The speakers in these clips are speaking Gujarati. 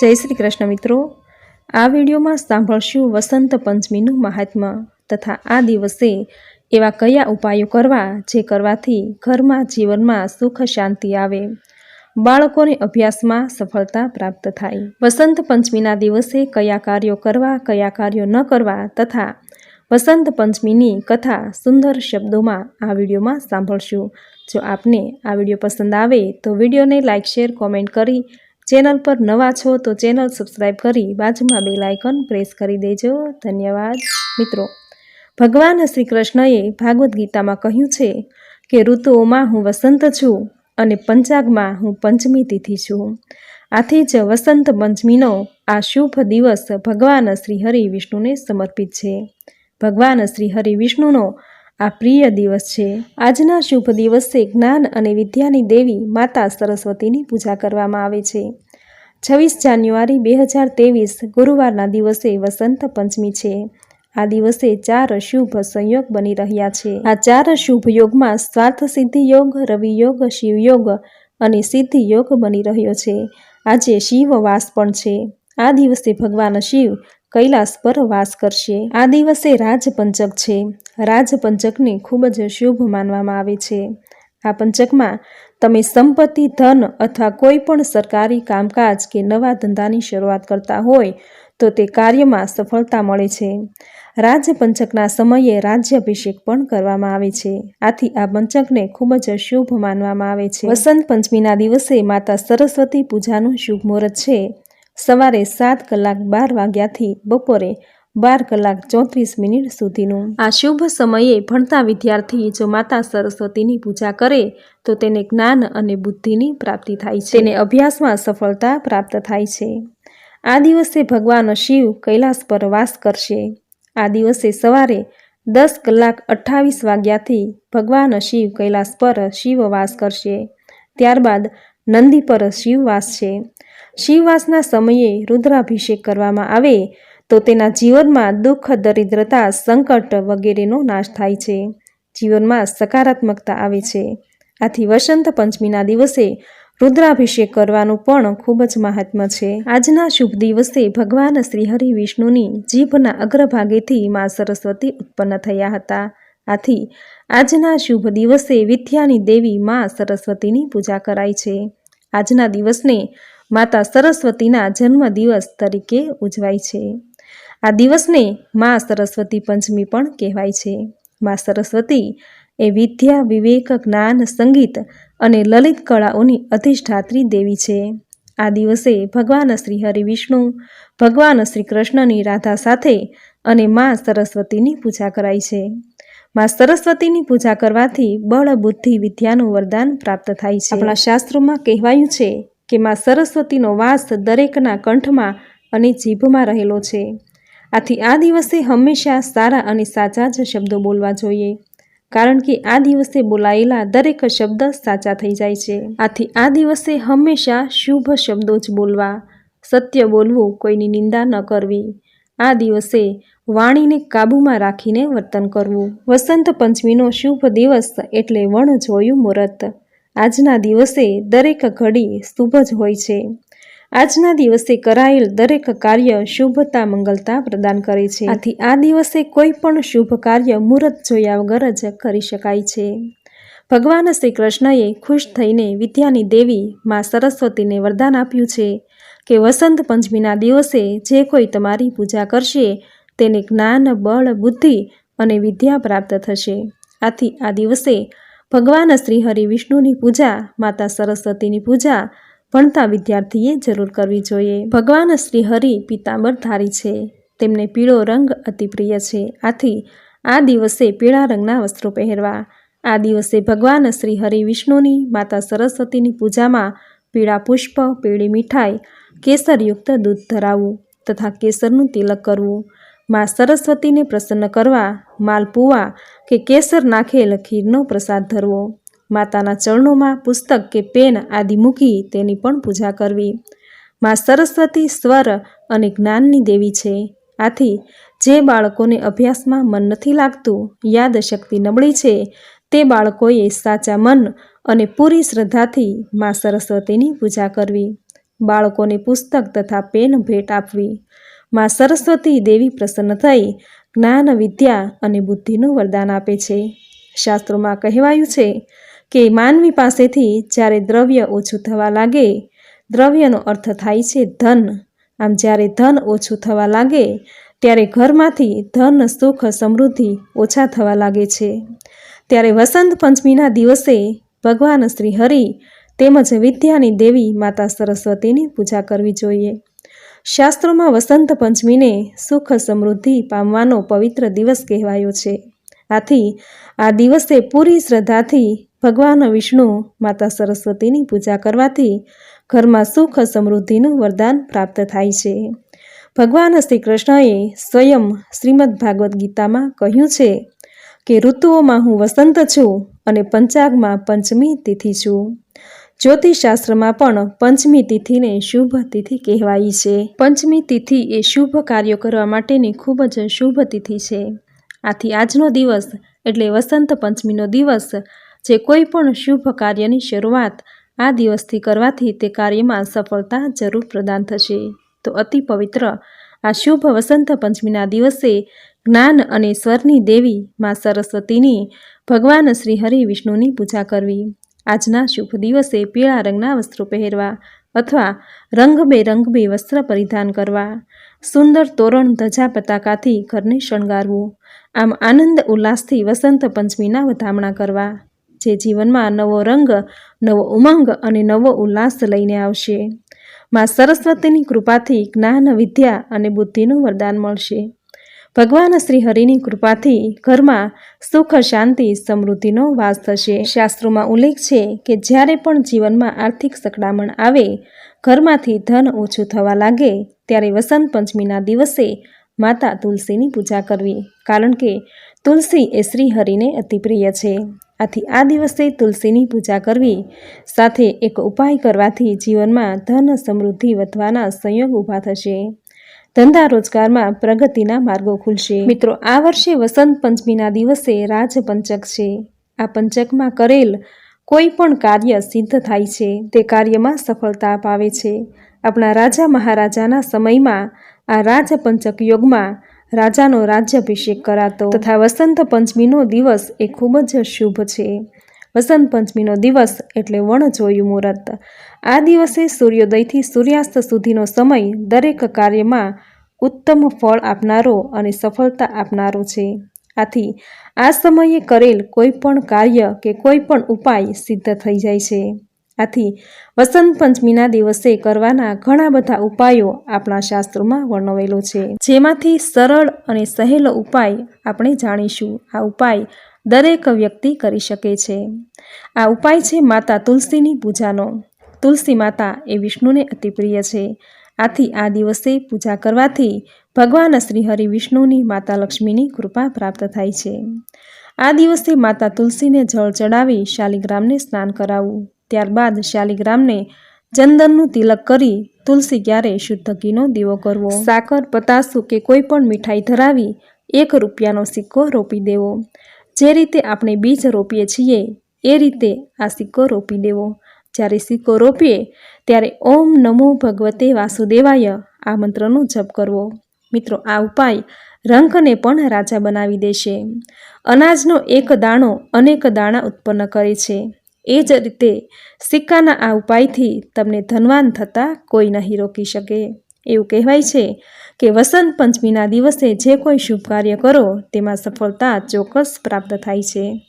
જય શ્રી કૃષ્ણ મિત્રો. આ વિડીયોમાં સાંભળશું વસંત પંચમીનું મહાત્મ્ય તથા આ દિવસે એવા કયા ઉપાયો કરવા જે કરવાથી ઘરમાં જીવનમાં સુખ શાંતિ આવે. બાળકોને અભ્યાસમાં સફળતા પ્રાપ્ત થાય. વસંત પંચમીના દિવસે કયા કાર્યો કરવા, કયા કાર્યો ન કરવા તથા વસંત પંચમીની કથા સુંદર શબ્દોમાં આ વિડીયોમાં સાંભળશું. જો આપને આ વીડિયો પસંદ આવે તો વિડીયોને લાઇક શેર, કોમેન્ટ કરી ચેનલ પર નવા છો તો ચેનલ સબસ્ક્રાઈબ કરી બાજુમાં બે લાઇકન પ્રેસ કરી દેજો. ધન્યવાદ. મિત્રો, ભગવાન શ્રી કૃષ્ણએ ભાગવદ્ ગીતામાં કહ્યું છે કે, ઋતુઓમાં હું વસંત છું અને પંચાગમાં હું પંચમી તિથિ છું. આથી જ વસંત પંચમીનો આ શુભ દિવસ ભગવાન શ્રી હરિ વિષ્ણુને સમર્પિત છે. ભગવાન શ્રી હરિ વિષ્ણુનો આ પ્રિય દિવસ છે. આજના શુભ દિવસે જ્ઞાન અને વિદ્યાની દેવી માતા સરસ્વતીની પૂજા કરવામાં આવે છે. છવ્વીસ જાન્યુઆરી બે હજાર ત્રેવીસ ગુરુવારના દિવસે વસંત પંચમી છે. આ દિવસે ચાર શુભ સંયોગ બની રહ્યા છે. આ ચાર શુભ યોગમાં સ્વાર્થ સિદ્ધિ યોગ, રવિ યોગ શિવયોગ અને સિદ્ધિ યોગ બની રહ્યો છે. આજે શિવ વાસ પણ છે. આ દિવસે ભગવાન શિવ કૈલાસ પર વાસ કરશે. આ દિવસે રાજપંચક છે. રાજપંચકને ખૂબ જ શુભ માનવામાં આવે છે. આ પંચકમાં તમે સંપત્તિ, ધન અથવા કોઈ પણ સરકારી કામકાજ કે નવા ધંધાની શરૂઆત કરતા હોય તો તે કાર્યમાં સફળતા મળે છે. રાજપંચકના સમયે રાજ્યાભિષેક પણ કરવામાં આવે છે. આથી આ પંચકને ખૂબ જ શુભ માનવામાં આવે છે. વસંત પંચમીના દિવસે માતા સરસ્વતી પૂજાનું શુભ મુહૂર્ત છે. સવારે સાત કલાક બાર વાગ્યાથી બપોરે બાર કલાક ચોત્રીસ મિનિટ સુધીનું. આ શુભ સમયે ભણતા વિદ્યાર્થી જો માતા સરસ્વતીની પૂજા કરે, તો તેને જ્ઞાન અને બુદ્ધિની પ્રાપ્તિ થાય છે. તેને અભ્યાસમાં સફળતા પ્રાપ્ત થાય છે. આ દિવસે ભગવાન શિવ કૈલાસ પર વાસ કરશે. આ દિવસે સવારે દસ કલાક અઠ્ઠાવીસ વાગ્યાથી ભગવાન શિવ કૈલાસ પર શિવ વાસ કરશે. ત્યારબાદ નંદી પર શિવવાસ છે શિવવાસના સમયે રુદ્રાભિષેક કરવામાં આવે, તો તેના જીવનમાં દુઃખ, દરિદ્રતા, સંકટ વગેરેનો નાશ થાય છે. જીવનમાં સકારાત્મકતા આવે છે. આથી વસંત પંચમીના દિવસે રુદ્રાભિષેક કરવાનું પણ ખૂબ જ મહાત્મ્ય છે. આજના શુભ દિવસે ભગવાન શ્રી હરિ વિષ્ણુની જીભના અગ્રભાગેથી મા સરસ્વતી ઉત્પન્ન થયા હતા. આથી આજના શુભ દિવસે વિદ્યાની દેવી મા સરસ્વતીની પૂજા કરાય છે. આજના દિવસને માતા સરસ્વતીના જન્મદિવસ તરીકે ઉજવાય છે. આ દિવસને મા સરસ્વતી પંચમી પણ કહેવાય છે. મા સરસ્વતી એ વિદ્યા, વિવેક, જ્ઞાન, સંગીત અને લલિત કળાઓની અધિષ્ઠાત્રી દેવી છે. આ દિવસે ભગવાન શ્રી હરિ વિષ્ણુ ભગવાન શ્રી કૃષ્ણની રાધા સાથે અને મા સરસ્વતીની પૂજા કરાય છે. મા સરસ્વતીની પૂજા કરવાથી બળ બુદ્ધિ વિદ્યાનું વરદાન પ્રાપ્ત થાય છે. આપણા શાસ્ત્રોમાં કહેવાયું છે કે માં સરસ્વતીનો વાસ દરેકના કંઠમાં અને જીભમાં રહેલો છે. આથી આ દિવસે હંમેશા સારા અને સાચા જ શબ્દો બોલવા જોઈએ. કારણ કે આ દિવસે બોલાયેલા દરેક શબ્દ સાચા થઈ જાય છે. આથી આ દિવસે હંમેશા શુભ શબ્દો જ બોલવા. સત્ય બોલવું કોઈની નિંદા ન કરવી. આ દિવસે વાણીને કાબૂમાં રાખીને વર્તન કરવું. વસંત પંચમીનો શુભ દિવસ એટલે વણ જોયું મુહૂર્ત. આજના દિવસે દરેક ઘડી શુભ જ હોય છે. આજના દિવસે કરાયેલ દરેક કાર્ય શુભતા મંગલતા પ્રદાન કરે છે. આથી આ દિવસે કોઈ પણ શુભ કાર્ય મુહૂર્ત જોયા વગર જ કરી શકાય છે. ભગવાન શ્રી કૃષ્ણએ ખુશ થઈને વિદ્યાની દેવી માં સરસ્વતીને વરદાન આપ્યું છે કે વસંત પંચમીના દિવસે જે કોઈ તમારી પૂજા કરશે તેને જ્ઞાન, બળ, બુદ્ધિ અને વિદ્યા પ્રાપ્ત થશે. આથી આ દિવસે ભગવાન શ્રી હરિ વિષ્ણુની પૂજા, માતા સરસ્વતીની પૂજા ભણતા વિદ્યાર્થીએ જરૂર કરવી જોઈએ. ભગવાન શ્રી હરિ પિતાંબરધારી છે, તેમને પીળો રંગ અતિ પ્રિય છે. આથી આ દિવસે પીળા રંગના વસ્ત્રો પહેરવા. આ દિવસે ભગવાન શ્રી હરિ વિષ્ણુની, માતા સરસ્વતીની પૂજામાં પીળા પુષ્પ, પીળી મીઠાઈ, કેસરયુક્ત દૂધ ધરાવવું તથા કેસરનું તિલક કરવું. મા સરસ્વતીને પ્રસન્ન કરવા માલપુવા કે કેસર નાખેલ ખીરનો પ્રસાદ ધરવો. માતાના ચરણોમાં પુસ્તક કે પેન આદિ મૂકી તેની પણ પૂજા કરવી. મા સરસ્વતી સ્વર અને જ્ઞાનની દેવી છે. આથી, જે બાળકોને અભ્યાસમાં મન નથી લાગતું, યાદશક્તિ નબળી છે, તે બાળકોએ સાચા મન અને પૂરી શ્રદ્ધાથી માં સરસ્વતીની પૂજા કરવી. બાળકોને પુસ્તક તથા પેન ભેટ આપવી. માં સરસ્વતી દેવી પ્રસન્ન થઈ જ્ઞાન, વિદ્યા અને બુદ્ધિનું વરદાન આપે છે. શાસ્ત્રોમાં કહેવાયું છે કે માનવી પાસેથી જ્યારે દ્રવ્ય ઓછું થવા લાગે, દ્રવ્યનો અર્થ થાય છે ધન. આમ જ્યારે ધન ઓછું થવા લાગે, ત્યારે ઘરમાંથી ધન, સુખ, સમૃદ્ધિ ઓછા થવા લાગે છે. ત્યારે વસંત પંચમીના દિવસે ભગવાન શ્રી હરિ તેમજ વિદ્યાની દેવી માતા સરસ્વતીની પૂજા કરવી જોઈએ. શાસ્ત્રોમાં વસંત પંચમીને સુખ સમૃદ્ધિ પામવાનો પવિત્ર દિવસ કહેવાયો છે. આથી આ દિવસે પૂરી શ્રદ્ધાથી ભગવાન વિષ્ણુ, માતા સરસ્વતીની પૂજા કરવાથી ઘરમાં સુખ સમૃદ્ધિનું વરદાન પ્રાપ્ત થાય છે. ભગવાન શ્રી કૃષ્ણએ સ્વયં શ્રીમદ ભાગવદ્ ગીતામાં કહ્યું છે કે, ઋતુઓમાં હું વસંત છું અને પંચાગમાં પંચમી તિથિ છું. જ્યોતિષશાસ્ત્રમાં પણ પંચમી તિથિને શુભ તિથિ કહેવાય છે. પંચમી તિથિ એ શુભ કાર્યો કરવા માટેની ખૂબ જ શુભ તિથિ છે. આથી આજનો દિવસ એટલે વસંત પંચમીનો દિવસ જે કોઈ પણ શુભ કાર્યની શરૂઆત આ દિવસથી કરવાથી તે કાર્યમાં સફળતા જરૂર પ્રદાન થશે. તો અતિ પવિત્ર આ શુભ વસંત પંચમીના દિવસે જ્ઞાન અને સ્વરની દેવી મા સરસ્વતીની ભગવાન શ્રી હરિ વિષ્ણુની પૂજા કરવી. આજના શુભ દિવસે પીળા રંગના વસ્ત્રો પહેરવા અથવા રંગબેરંગ બે વસ્ત્ર પરિધાન કરવા. સુંદર તોરણ ધજા પતાકાથી ઘરને શણગારવું. આમ આનંદ, ઉલ્લાસથી વસંત પંચમીના વધામણા કરવા, જે જીવનમાં નવો રંગ, નવો ઉમંગ અને નવો ઉલ્લાસ લઈને આવશે. માં સરસ્વતીની કૃપાથી જ્ઞાન, વિદ્યા અને બુદ્ધિનું વરદાન મળશે. ભગવાન શ્રી હરિની કૃપાથી ઘરમાં સુખ, શાંતિ, સમૃદ્ધિનો વાસ થશે. શાસ્ત્રોમાં ઉલ્લેખ છે કે જ્યારે પણ જીવનમાં આર્થિક સકડામણ આવે, ઘરમાંથી ધન ઓછું થવા લાગે, ત્યારે વસંત પંચમીના દિવસે માતા તુલસીની પૂજા કરવી. કારણ કે તુલસી એ શ્રી હરિને અતિ પ્રિય છે. આથી આ દિવસે તુલસીની પૂજા કરવી સાથે એક ઉપાય કરવાથી જીવનમાં ધન સમૃદ્ધિ વધવાના સંયોગ ઊભા થશે. ધંધા રોજગારમાં પ્રગતિના માર્ગો ખુલશે. મિત્રો, આ વર્ષે વસંત પંચમીના દિવસે રાજપંચક છે. આ પંચકમાં કરેલ કોઈ પણ કાર્ય સિદ્ધ થાય છે. તે કાર્યમાં સફળતા પાવે છે. આપણા રાજા મહારાજાના સમયમાં આ રાજપંચક યોગમાં રાજાનો રાજ્યાભિષેક કરાતો. તથા વસંત પંચમીનો દિવસ એ ખૂબ જ શુભ છે. વસંત પંચમીનો દિવસ એટલે વણજોયું મુહૂર્ત. આ દિવસે સૂર્યોદયથી સૂર્યાસ્ત સુધીનો સમય દરેક કાર્યમાં ઉત્તમ ફળ આપનારો અને સફળતા આપનારો છે. આથી, આ સમયે કરેલ કોઈ પણ કાર્ય કે કોઈ પણ ઉપાય સિદ્ધ થઈ જાય છે. આથી, વસંત પંચમીના દિવસે કરવાના ઘણા બધા ઉપાયો આપણા શાસ્ત્રોમાં વર્ણવેલો છે. જેમાંથી સરળ અને સહેલો ઉપાય આપણે જાણીશું. આ ઉપાય દરેક વ્યક્તિ કરી શકે છે. આ ઉપાય છે માતા તુલસીની પૂજાનો. તુલસી માતા એ વિષ્ણુને અતિ પ્રિય છે. આથી આ દિવસે પૂજા કરવાથી ભગવાન શ્રીહરિ વિષ્ણુની માતા લક્ષ્મીની કૃપા પ્રાપ્ત થાય છે. આ દિવસે માતા તુલસીને જળ ચડાવી શાલિગ્રામને સ્નાન કરાવવું ત્યારબાદ શાલિગ્રામને ચંદનનું તિલક કરી તુલસી ક્યારે શુદ્ધ ઘીનો દીવો કરવો? સાકર, પતાસું કે કોઈ પણ મીઠાઈ ધરાવી એક રૂપિયાનો સિક્કો રોપી દેવો. જે રીતે આપણે બીજ રોપીએ છીએ, એ રીતે આ સિક્કો રોપી દેવો જ્યારે સિક્કો રોપીએ, ત્યારે ઓમ નમો ભગવતે વાસુદેવાય આ મંત્રનો જપ કરવો. મિત્રો, આ ઉપાય રંકને પણ રાજા બનાવી દેશે. અનાજનો એક દાણો અનેક દાણા ઉત્પન્ન કરે છે. એ જ રીતે સિક્કાના આ ઉપાયથી તમને ધનવાન થતાં કોઈ નહીં રોકી શકે. એવું કહેવાય છે કે વસંત પંચમીના દિવસે જે કોઈ શુભ કાર્ય કરો, તેમાં સફળતા ચોક્કસ પ્રાપ્ત થાય છે.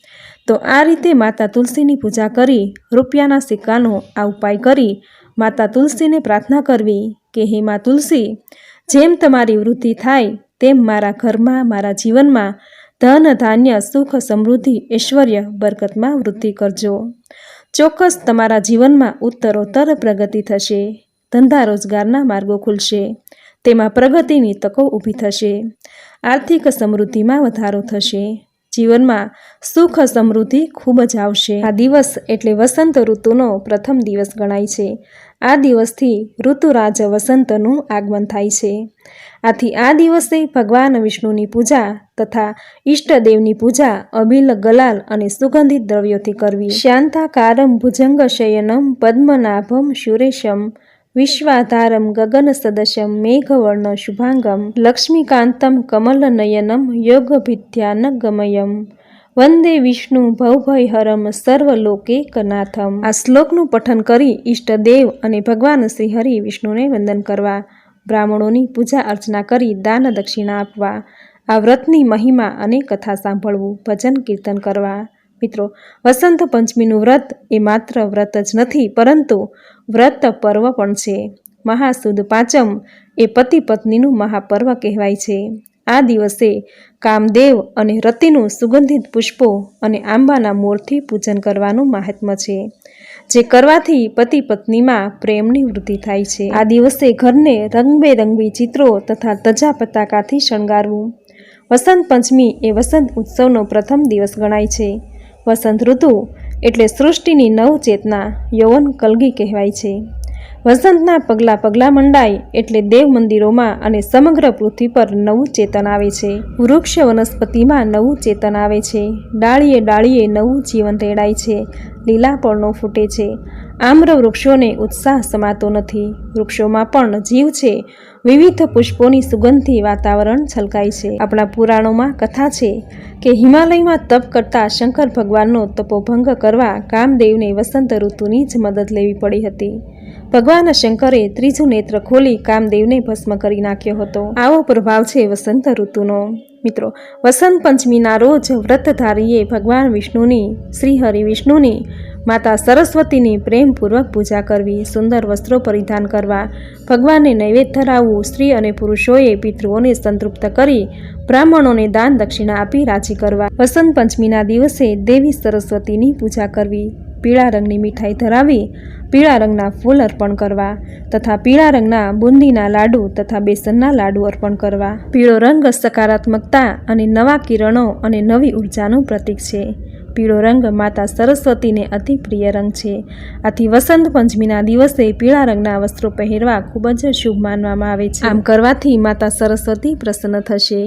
તો આ રીતે માતા તુલસીની પૂજા કરી, રૂપિયાના સિક્કાનો આ ઉપાય કરી, માતા તુલસીને પ્રાર્થના કરવી કે, હે મા તુલસી, જેમ તમારી વૃદ્ધિ થાય, તેમ મારા ઘરમાં, મારા જીવનમાં ધન, ધાન્ય, સુખ, સમૃદ્ધિ, ઐશ્વર્ય, બરકતમાં વૃદ્ધિ કરજો. ચોક્કસ તમારા જીવનમાં ઉત્તરોત્તર પ્રગતિ થશે. ધંધા રોજગારના માર્ગો ખુલશે. તેમાં પ્રગતિની તકો ઊભી થશે. આર્થિક સમૃદ્ધિમાં વધારો થશે. જીવનમાં સુખ સમૃદ્ધિ ખૂબ જ આવશે. આ દિવસ એટલે વસંત ઋતુનો પ્રથમ દિવસ ગણાય છે. આ દિવસથી ઋતુરાજ વસંતનું આગમન થાય છે. આથી આ દિવસે ભગવાન વિષ્ણુની પૂજા તથા ઈષ્ટદેવની પૂજા, અબિલ, ગલાલ અને સુગંધિત દ્રવ્યોથી કરવી. શાંતાકારમ ભુજંગ શયનમ પદ્મનાભમ સુરેશમ વિશ્વાધારમ ગગન સદશ્યમ મેઘવર્ણ શુભાંગમ લક્ષ્મીકાંતમ કમલનયનમ યોગભિધ્યાન ગમયમ વંદે વિષ્ણુ ભવભયહરમ સર્વલોકેકનાથમ આ શ્લોકનું પઠન કરી ઈષ્ટદેવ અને ભગવાન શ્રી હરિ વિષ્ણુને વંદન કરવા બ્રાહ્મણોની પૂજા અર્ચના કરી દાન દક્ષિણા આપવા આ વ્રતની મહિમા અને કથા સાંભળવું ભજન કીર્તન કરવા મિત્રો, વસંત પંચમીનું વ્રત એ માત્ર વ્રત જ નથી, પરંતુ વ્રત પર્વ પણ છે. મહાસુદ પાંચમ એ પતિ પત્નીનું મહાપર્વ કહેવાય છે. આ દિવસે કામદેવ અને રતિનું સુગંધિત પુષ્પો અને આંબાના મૂળથી પૂજન કરવાનું મહાત્મ્ય છે, જે કરવાથી પતિ પત્નીમાં પ્રેમની વૃદ્ધિ થાય છે. આ દિવસે ઘરને રંગબેરંગી ચિત્રો તથા તજા પતાકાથી શણગારવું. વસંત પંચમી એ વસંત ઉત્સવનો પ્રથમ દિવસ ગણાય છે. વસંત ઋતુ એટલે સૃષ્ટિની નવ ચેતના યૌવન કલગી કહેવાય છે. વસંતના પગલાં પગલાં મંડાય એટલે દેવ મંદિરોમાં અને સમગ્ર પૃથ્વી પર નવું ચેતન આવે છે. વૃક્ષ વનસ્પતિમાં નવું ચેતન આવે છે. ડાળીએ ડાળીએ નવું જીવન રેડાય છે. લીલા ફૂટે છે. આમ્ર વૃક્ષોને ઉત્સાહ સમાતો નથી. વૃક્ષોમાં પણ જીવ છે. વિવિધ પુષ્પોની સુગંધથી વાતાવરણ છલકાય છે. આપણા પુરાણોમાં કથા છે કે હિમાલયમાં તપ કરતા શંકર ભગવાનનો તપોભંગ કરવા કામદેવને વસંત ઋતુની જ મદદ લેવી પડી હતી. ભગવાન શંકરે ત્રીજું નેત્ર ખોલી કામદેવને ભસ્મ કરી નાખ્યો હતો. આવો પ્રભાવ છે વસંત ઋતુનો. મિત્રો, વસંત પંચમીના રોજ વ્રતધારીએ ભગવાન વિષ્ણુની શ્રી હરિ વિષ્ણુની માતા સરસ્વતીની પ્રેમપૂર્વક પૂજા કરવી, સુંદર વસ્ત્રો પરિધાન કરવા, ભગવાનને નૈવેદ્ય ધરાવવું, સ્ત્રી અને પુરુષોએ પિતૃઓને સંતૃપ્ત કરી, બ્રાહ્મણોને દાન દક્ષિણા આપી રાજી કરવા. વસંત પંચમીના દિવસે દેવી સરસ્વતીની પૂજા કરવી, પીળા રંગની મીઠાઈ ધરાવી, પીળા રંગના ફૂલ અર્પણ કરવા તથા પીળા રંગના બુંદીના લાડુ તથા બેસનના લાડુ અર્પણ કરવા. પીળો રંગ સકારાત્મકતા અને નવા કિરણો અને નવી ઉર્જાનું પ્રતીક છે. પીળો રંગ માતા સરસ્વતીને અતિ પ્રિય રંગ છે. આથી વસંત પંચમીના દિવસે પીળા રંગના વસ્ત્રો પહેરવા ખૂબ જ શુભ માનવામાં આવે છે. આમ કરવાથી માતા સરસ્વતી પ્રસન્ન થશે.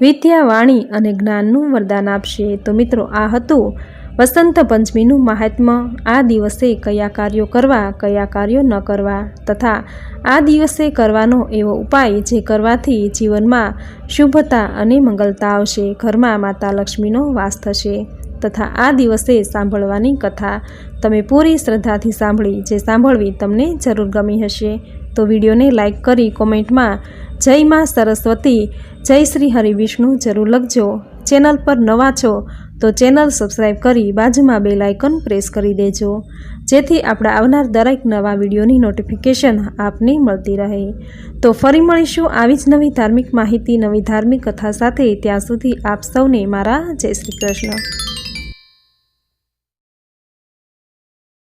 વિદ્યા, વાણી અને જ્ઞાનનું વરદાન આપશે. તો મિત્રો, આ હતું વસંત પંચમીનું મહાત્મ્ય. આ દિવસે કયા કાર્યો કરવા, કયા કાર્યો ન કરવા તથા આ દિવસે કરવાનો એવો ઉપાય જે કરવાથી જીવનમાં શુભતા અને મંગલતા આવશે. ઘરમાં માતા લક્ષ્મીનો વાસ થશે. તથા આ દિવસે સાંભળવાની કથા તમે પૂરી શ્રદ્ધાથી સાંભળી, જે સાંભળવી તમને જરૂર ગમી હશે. તો વિડીયોને લાઇક કરી કોમેન્ટમાં જય માં સરસ્વતી, જય શ્રી હરિવિષ્ણુ જરૂર લખજો. ચેનલ પર નવા છો તો ચેનલ સબસ્ક્રાઈબ કરી બાજુમાં બે લાઇકન પ્રેસ કરી દેજો. જેથી આપણા આવનાર દરેક નવા વિડીયોની નોટિફિકેશન આપને મળતી રહે. તો ફરી મળીશું આવી જ નવી ધાર્મિક માહિતી, નવી ધાર્મિક કથા સાથે. ત્યાં સુધી આપ સૌને મારા જય શ્રી કૃષ્ણ.